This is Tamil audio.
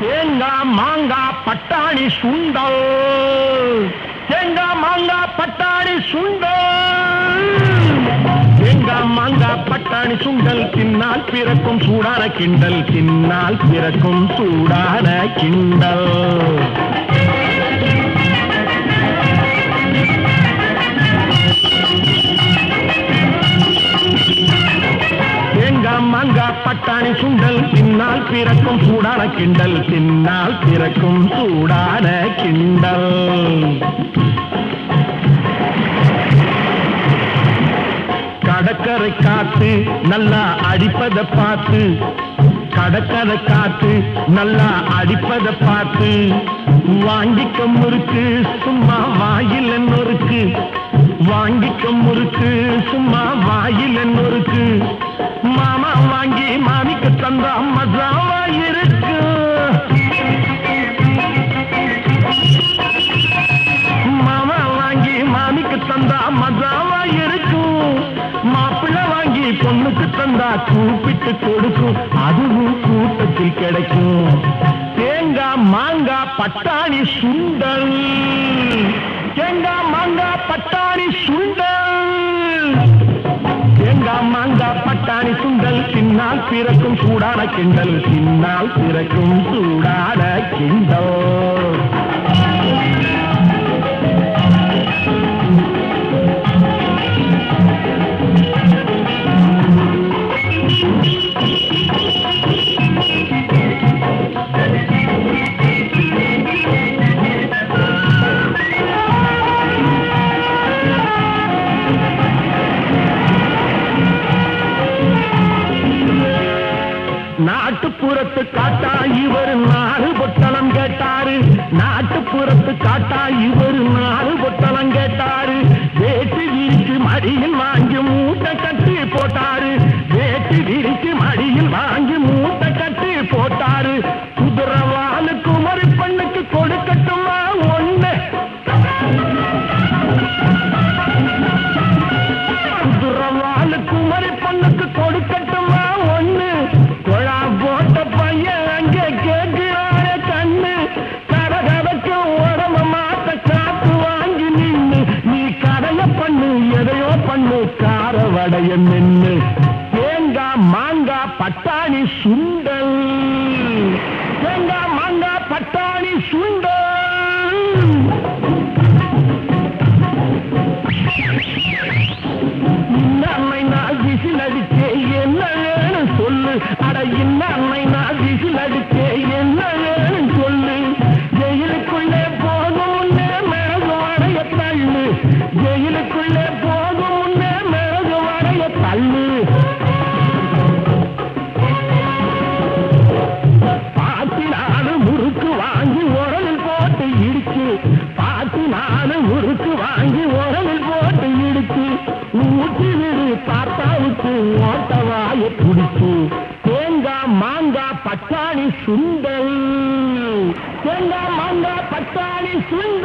தேங்காய் மாங்காய் பட்டாணி சுண்டல். தேங்காய் மாங்காய் பட்டாணி சுண்டல். தேங்காய் மாங்காய் பட்டாணி சுண்டல். தின்னால் பிறக்கும் சூடான கிண்டல். தின்னால் பிறக்கும் சூடான கிண்டல். தேங்காய் மாங்காய் பட்டாணி சுண்டல் பின்னால் பிறக்கும் சூடான கிண்டல் பின்னால் பிறக்கும் சூடான கிண்டல். கடற்கரை காத்து நல்லா அடிப்பதை பார்த்து கடற்கரை காத்து நல்லா அடிப்பதை பார்த்து வாங்கிக்க முறுக்கு சும்மா வாயில் நொறுக்கு வாங்கிக்க முறுக்கு சும்மா வாயில் நொறுக்கு. மாமா வாங்கி மாமிக்கு தந்தா மசாவா இருக்கு. மாமா வாங்கி மாமிக்கு தந்தா மசாவா இருக்கும் மாப்பிள்ளை வாங்கி பொண்ணுக்கு தந்தா கூப்பிட்டு கொடுக்கும். அதுவும் கூட்டத்தில் கிடைக்கும். தேங்காய் மாங்காய் பட்டாணி சுண்டல். பட்டாணி சுண்டல் பிறக்கும் சூடான கிண்டல் பின்னால் பிறக்கும் சூடான கிண்டல். நாட்டுப்புறத்து காட்டா இவர் நாலு பொட்டலம் கேட்டாரு. நாட்டுப்புறத்து காட்டா இவர் நாலு பொட்டலம் கேட்டாரு. வேட்டு விரிச்சு மடியில் வாங்கி மூட்டை கட்டி போட்டாரு. வேட்டு விரிச்சு மடியில் வாங்கி மூட்டை கட்டி போட்டாரு. கார வடைய தேங்காய் மாங்காய் பட்டாணி சுண்டல். தேங்காய் மாங்காய் பட்டாணி சுண்டல். இன்னை நான் விசில் அடித்தே என்ன வேணும் சொல்லு அட இன்னை நான் விசில் அடித்தே என்ன தாத்தாவுக்கு ஓட்டவாய குடிச்சு தேங்காய் மாங்காய் பட்டாணி சுண்டல். தேங்காய் மாங்காய் பட்டாணி சுண்டல்.